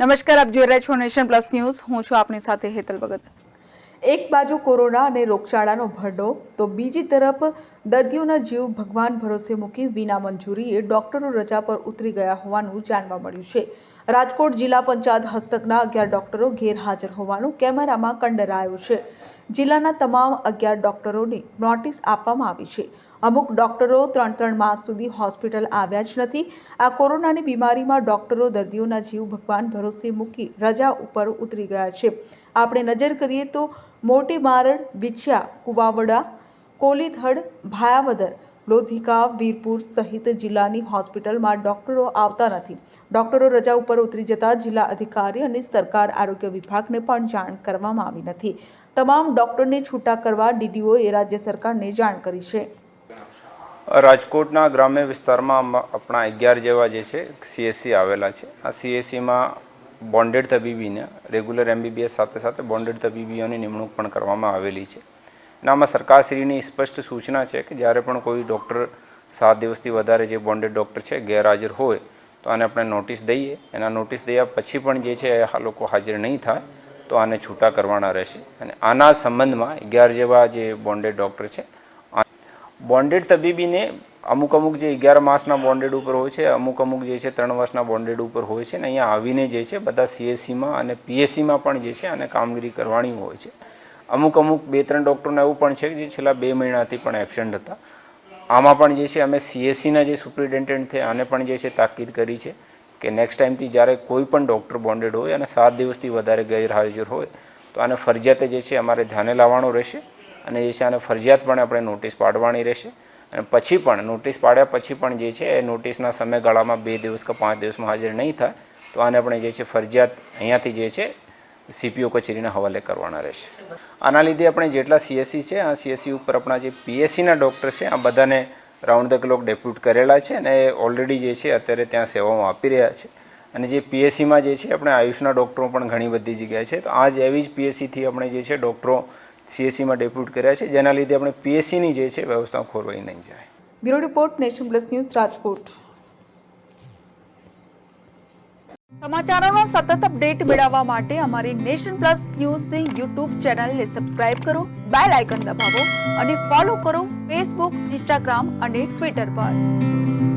નમસ્કાર, આપ જોઈ રહ્યા છો નેશન પ્લસ ન્યૂઝ. હું છું આપની સાથે હેતલ ભગત. એક બાજુ કોરોના અને રોગચાળાનો ભરડો, તો બીજી તરફ દર્દીઓના જીવ ભગવાન ભરોસે મૂકી વિના મંજૂરીએ ડોક્ટરો રજા પર ઉતરી ગયા હોવાનું જાણવા મળ્યું છે. રાજકોટ જિલ્લા પંચાયત હસ્તકના અગિયાર ડોક્ટરો ગેરહાજર હોવાનું કેમેરામાં કંડરાયું છે. જિલ્લાના તમામ અગિયાર ડોક્ટરોને નોટિસ આપવામાં આવી છે. અમુક ડૉક્ટરો ત્રણ ત્રણ માસ સુધી હોસ્પિટલ આવ્યા જ નથી. આ કોરોનાની બીમારીમાં ડોક્ટરો દર્દીઓના જીવ ભગવાન ભરોસે મૂકી રજા ઉપર ઉતરી ગયા છે. આપણે નજર કરીએ તો મોટી મારણ, વિછ્યા, કુવાવડા, કોલીથડ, ભાયાવદર, લોધિકા, વીરપુર સહિત જિલ્લાની હોસ્પિટલમાં ડોક્ટરો આવતા નથી. ડોક્ટરો રજા ઉપર ઉતરી જતા જિલ્લા અધિકારી અને સરકાર આરોગ્ય વિભાગને પણ જાણ કરવામાં આવી નથી. તમામ ડોક્ટરને છૂટા કરવા ડીડીઓએ રાજ્ય સરકારને જાણ કરી છે. રાજકોટના ગ્રામ્ય વિસ્તારમાં આપણા અગિયાર જેવા જે છે સીએસસી આવેલા છે. આ સીએસસીમાં બોન્ડેડ તબીબીને રેગ્યુલર એમબીબીએસ સાથે સાથે બોન્ડેડ તબીબીઓની નિમણૂક પણ કરવામાં આવેલી છે. અને આમાં સરકારશ્રીની સ્પષ્ટ સૂચના છે કે જ્યારે પણ કોઈ ડૉક્ટર સાત દિવસથી વધારે જે બોન્ડેડ ડૉક્ટર છે, ગેરહાજર હોય, તો આને આપણે નોટિસ દઈએ. એના નોટિસ દયા પછી પણ જે છે, આ લોકો હાજર નહીં થાય, તો આને છૂટા કરવાના રહેશે. અને આના સંબંધમાં અગિયાર જેવા જે બોન્ડેડ ડૉક્ટર છે બોન્ડેડ તબીબીને અમુક અમુક જે અગિયાર માસના બોન્ડેડ ઉપર હોય છે, અમુક અમુક જે છે ત્રણ વર્ષના બોન્ડેડ ઉપર હોય છે ને અહીંયા આવીને જે છે બધા સીએસસીમાં અને પીએસસીમાં પણ જે છે આને કામગીરી કરવાની હોય છે. અમુક અમુક બે ત્રણ ડૉક્ટરને એવું પણ છે જે છેલ્લા બે મહિનાથી પણ એબસેન્ટ હતા. આમાં પણ જે છે અમે સીએસસીના જે સુપ્રિન્ટેન્ડન્ટ છે આને પણ જે છે તાકીદ કરી છે કે નેક્સ્ટ ટાઈમથી જ્યારે કોઈ પણ ડૉક્ટર બોન્ડેડ હોય અને સાત દિવસથી વધારે ગેરહાજર હોય તો આને ફરજિયાતે જે છે અમારે ધ્યાને લાવવાનું રહેશે. અને જે છે આને ફરજિયાતપણે આપણે નોટિસ પાડવાની રહેશે. અને પછી પણ નોટિસ પાડ્યા પછી પણ જે છે, એ નોટિસના સમયગાળામાં બે દિવસ કે પાંચ દિવસમાં હાજર નહીં થાય, તો આને આપણે જે છે ફરજિયાત અહીંયાથી જે છે સીપીઓ કચેરીના હવાલે કરવાના રહેશે. આના લીધે આપણે જેટલા સીએસસી છે, આ સીએસસી ઉપર આપણા જે પીએસસીના ડૉક્ટર છે, આ બધાને રાઉન્ડ ધ ક્લોક ડેપ્યુટ કરેલા છે અને ઓલરેડી જે છે અત્યારે ત્યાં સેવાઓ આપી રહ્યા છે. અને જે પીએસસીમાં જે છે, આપણે આયુષના ડૉક્ટરો પણ ઘણી બધી જગ્યાએ છે, તો આ જ એવી જ પીએસસીથી આપણે જે છે ડૉક્ટરો સીએસસીમાં ડેપ્યુટ કર્યા છે, જેના લીધે આપણે પીએસસીની જે છે વ્યવસ્થા ખોરવાઈ નહીં જાય. Bureau report, Nation Plus news, Rajkot. સમાચારોના સતત અપડેટ મેળવવા માટે અમારી નેશન પ્લસ ન્યૂઝની યુટ્યુબ ચેનલને સબસ્ક્રાઇબ કરો, બેલ આઇકન દબાવો અને ફોલો કરો ફેસબુક ઇન્સ્ટાગ્રામ અને ટ્વિટર પર.